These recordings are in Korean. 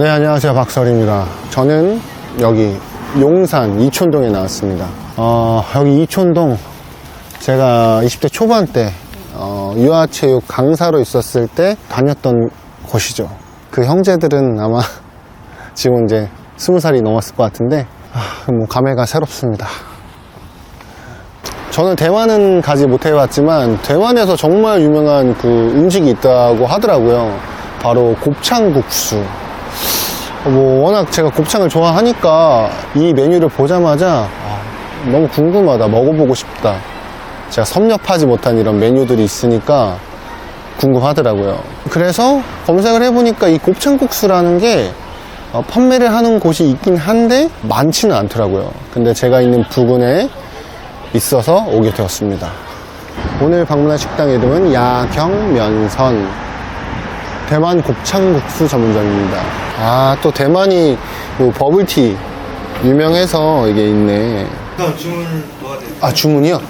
네, 안녕하세요. 박설입니다. 저는 여기 용산 이촌동에 나왔습니다. 어, 여기 이촌동 제가 20대 초반 때 어, 유아체육 강사로 있었을 때 다녔던 곳이죠. 그 형제들은 아마 지금 이제 20살이 넘었을 것 같은데 아, 뭐 감회가 새롭습니다. 저는 대만은 가지 못해봤지만 대만에서 정말 유명한 그 음식이 있다고 하더라고요. 바로 곱창국수. 뭐 워낙 제가 곱창을 좋아하니까 이 메뉴를 보자마자 아, 너무 궁금하다 먹어보고 싶다. 제가 섭렵하지 못한 이런 메뉴들이 있으니까 궁금하더라고요. 그래서 검색을 해보니까 이 곱창국수라는 게 어, 판매를 하는 곳이 있긴 한데 많지는 않더라고요. 근데 제가 있는 부근에 있어서 오게 되었습니다. 오늘 방문한 식당 이름은 야경면선 대만 곱창국수 전문점입니다. 아, 또 대만이 뭐 버블티 유명해서 이게 있네. 그럼 주문? 아, 주문이요?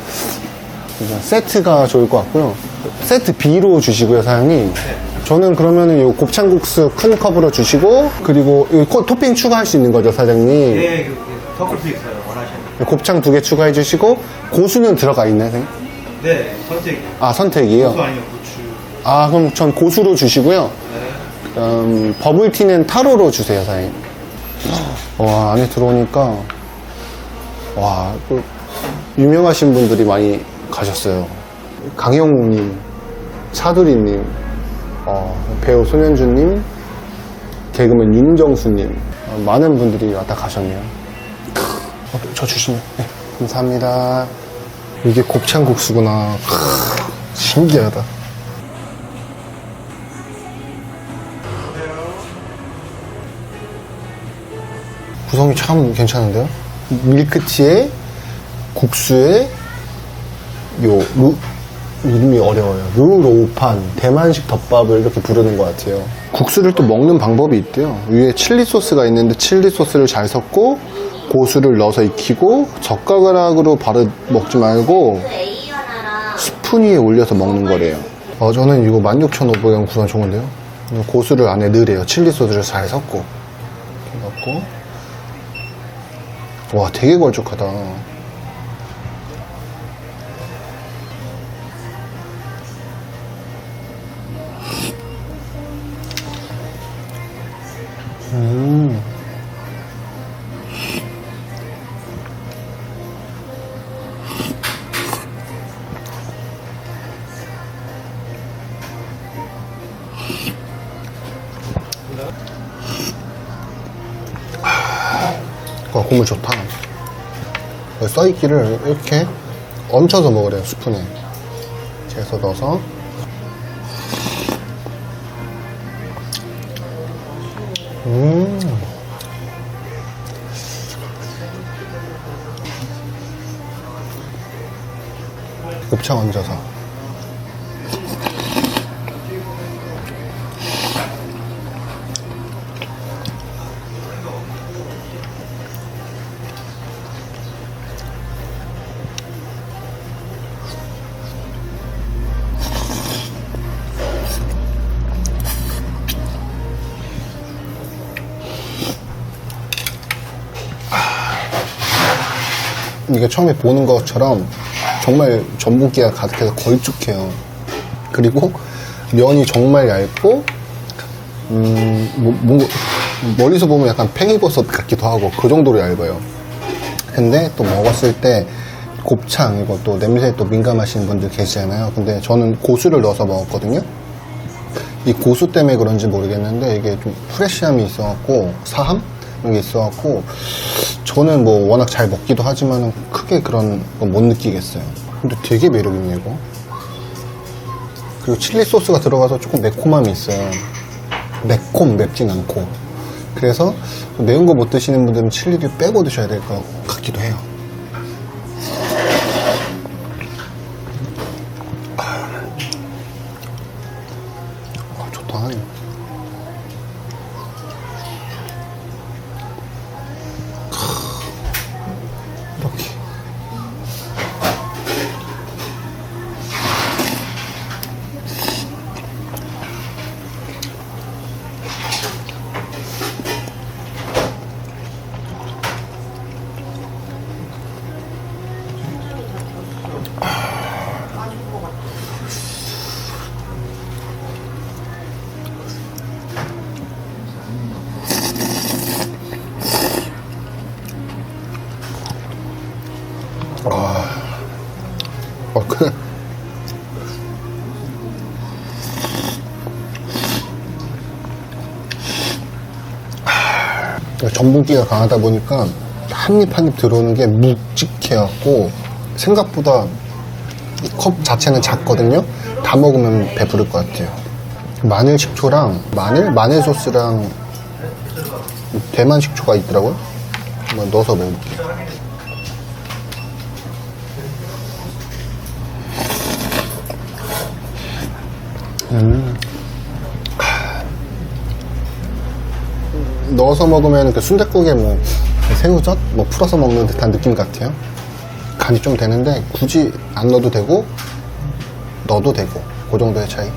그러니까 세트가 좋을 것 같고요. 세트 B로 주시고요, 사장님. 저는 그러면은 요 곱창국수 큰 컵으로 주시고, 그리고 이 코- 토핑 추가할 수 있는 거죠, 사장님? 예, 그, 그 더블도 있어요. 원하시는. 곱창 두 개 추가해 주시고, 고수는 들어가 있나요, 사장님? 네, 선택. 아, 선택이요? 고수 아니면 고추. 아, 그럼 전 고수로 주시고요. 네. 음, 버블티는 타로로 주세요, 사장님. 와, 안에 들어오니까, 와, 또 유명하신 분들이 많이 가셨어요. 강영웅님, 차두리님, 어, 배우 손현주님, 개그맨 윤정수님, 어, 많은 분들이 왔다 가셨네요. 어, 저 주시면, 네, 감사합니다. 이게 곱창국수구나. 크, 신기하다. 구성이 참 괜찮은데요? 밀크티에 국수에 요 루, 이름이 어려워요. 루로판 대만식 덮밥을 이렇게 부르는 것 같아요. 국수를 또 먹는 방법이 있대요. 위에 칠리 소스가 있는데 칠리 소스를 잘 섞고 고수를 넣어서 익히고 젓가락으로 바로 먹지 말고 스푼 위에 올려서 먹는 거래요. 어, 저는 이거 16,500원 구성 좋은데요? 고수를 안에 넣으래요. 칠리 소스를 잘 섞고. 이렇게 넣고. 와, 되게 걸쭉하다. 음. 와, 국물 좋다. 써있기를 이렇게 얹혀서 먹으래요, 스푼에. 해서 넣어서. 음. 곱창 얹어서. 이게 처음에 보는 것처럼 정말 전분기가 가득해서 걸쭉해요. 그리고 면이 정말 얇고, 음, 뭐, 뭔가 멀리서 보면 약간 팽이버섯 같기도 하고 그 정도로 얇아요. 근데 또 먹었을 때 곱창 이거 또 냄새에 또 민감하신 분들 계시잖아요. 근데 저는 고수를 넣어서 먹었거든요. 이 고수 때문에 그런지 모르겠는데 이게 좀 프레쉬함이 있어갖고 사함 이런 게 있어갖고 저는 뭐 워낙 잘 먹기도 하지만 크게 그런 거못 느끼겠어요. 근데 되게 매력 있네 이거. 그리고 칠리 소스가 들어가서 조금 매콤함이 있어요. 매콤 맵진 않고. 그래서 매운 거 못 드시는 분들은 칠리를 빼고 드셔야 될 것 같기도 해요. 그 전분기가 강하다 보니까 한 입 한 입 들어오는 게 묵직해갖고 생각보다 이 컵 자체는 작거든요. 다 먹으면 배부를 것 같아요. 마늘 식초랑 마늘 마늘 소스랑 대만 식초가 있더라고요. 한번 넣어서 먹어볼게요. 넣어서 먹으면 그 순댓국에 뭐 새우젓 뭐 풀어서 먹는 듯한 느낌 같아요. 간이 좀 되는데 굳이 안 넣어도 되고 넣어도 되고 그 정도의 차이.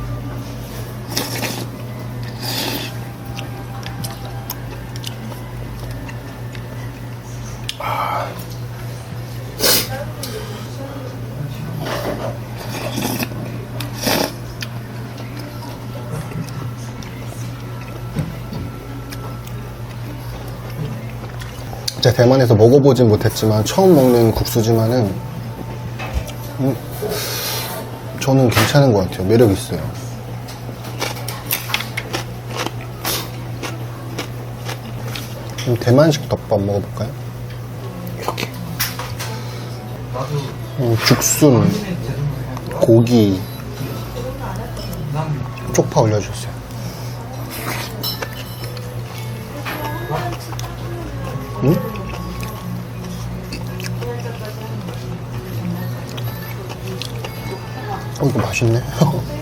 대만에서 먹어보진 못했지만 처음 먹는 국수지만은 음, 저는 괜찮은 것 같아요. 매력 있어요. 대만식 덮밥 먹어볼까요? 이렇게 음, 죽순, 고기, 쪽파 올려주세요. 음? 어, 이거 맛있네.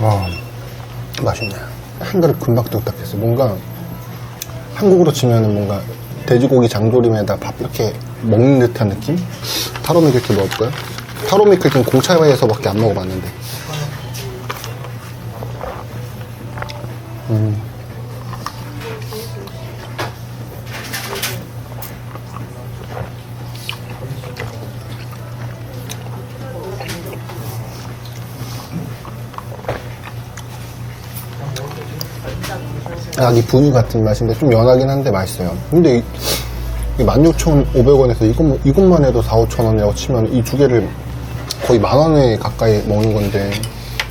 와, 맛있네. 한 그릇 금방 뚝딱했어. 뭔가 한국으로 치면은 뭔가 돼지고기 장조림에다 밥 이렇게 먹는 듯한 느낌? 타로미클티 먹을까요? 타로미클티는 공차에서밖에 안 먹어봤는데. 음. 약이 분유 같은 맛인데 좀 연하긴 한데 맛있어요. 근데 이, 16,500원에서 이것, 이것만 해도 4, 5천원이라고 치면 이 두 개를 거의 만 원에 가까이 먹는 건데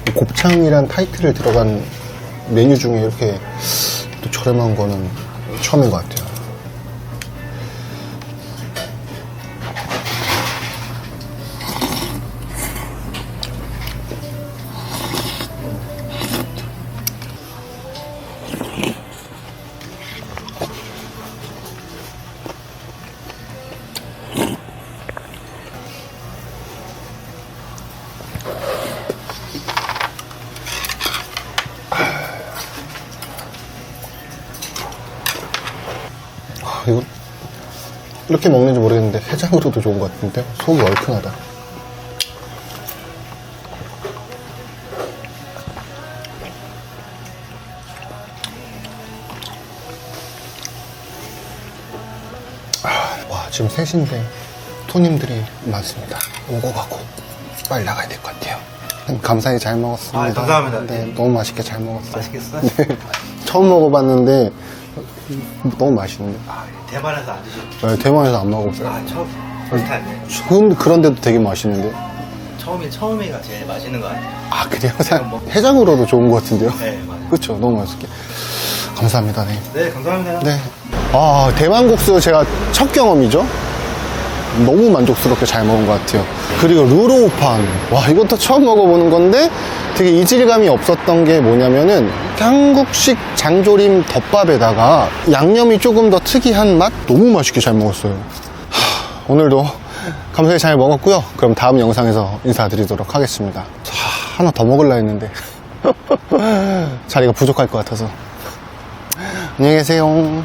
이 곱창이란 타이틀을 들어간 메뉴 중에 이렇게 또 저렴한 거는 처음인 것 같아요. 이거 이렇게 먹는지 모르겠는데 해장으로도 좋은 것 같은데 속이 얼큰하다. 아, 와 지금 3시인데 손님들이 많습니다. 오고 가고 빨리 나가야 될 것 같아요. 감사히 잘 먹었습니다. 아, 감사합니다. 네, 너무 맛있게 잘 먹었어요. 맛있겠어요? 네. 처음 먹어봤는데 너무 맛있는데. 아, 대만에서 안 드셨죠? 네, 대만에서 안 먹어봤어요. 아, 처음. 비슷한데. 그, 그런데도 되게 맛있는데. 처음에, 처음에가 제일 맛있는 것 같아요. 아, 그래요? 해장으로도 좋은 것 같은데요? 네, 맞아요. 그쵸. 너무 맛있게. 감사합니다. 네. 네, 감사합니다. 네. 아, 대만국수 제가 첫 경험이죠? 너무 만족스럽게 잘 먹은 것 같아요. 그리고 루로우판. 와, 이것도 처음 먹어보는 건데 되게 이질감이 없었던 게 뭐냐면은 한국식 장조림 덮밥에다가 양념이 조금 더 특이한 맛? 너무 맛있게 잘 먹었어요. 하, 오늘도 감사히 잘 먹었고요. 그럼 다음 영상에서 인사드리도록 하겠습니다. 자, 하나 더 먹을라 했는데 자리가 부족할 것 같아서 안녕히 계세요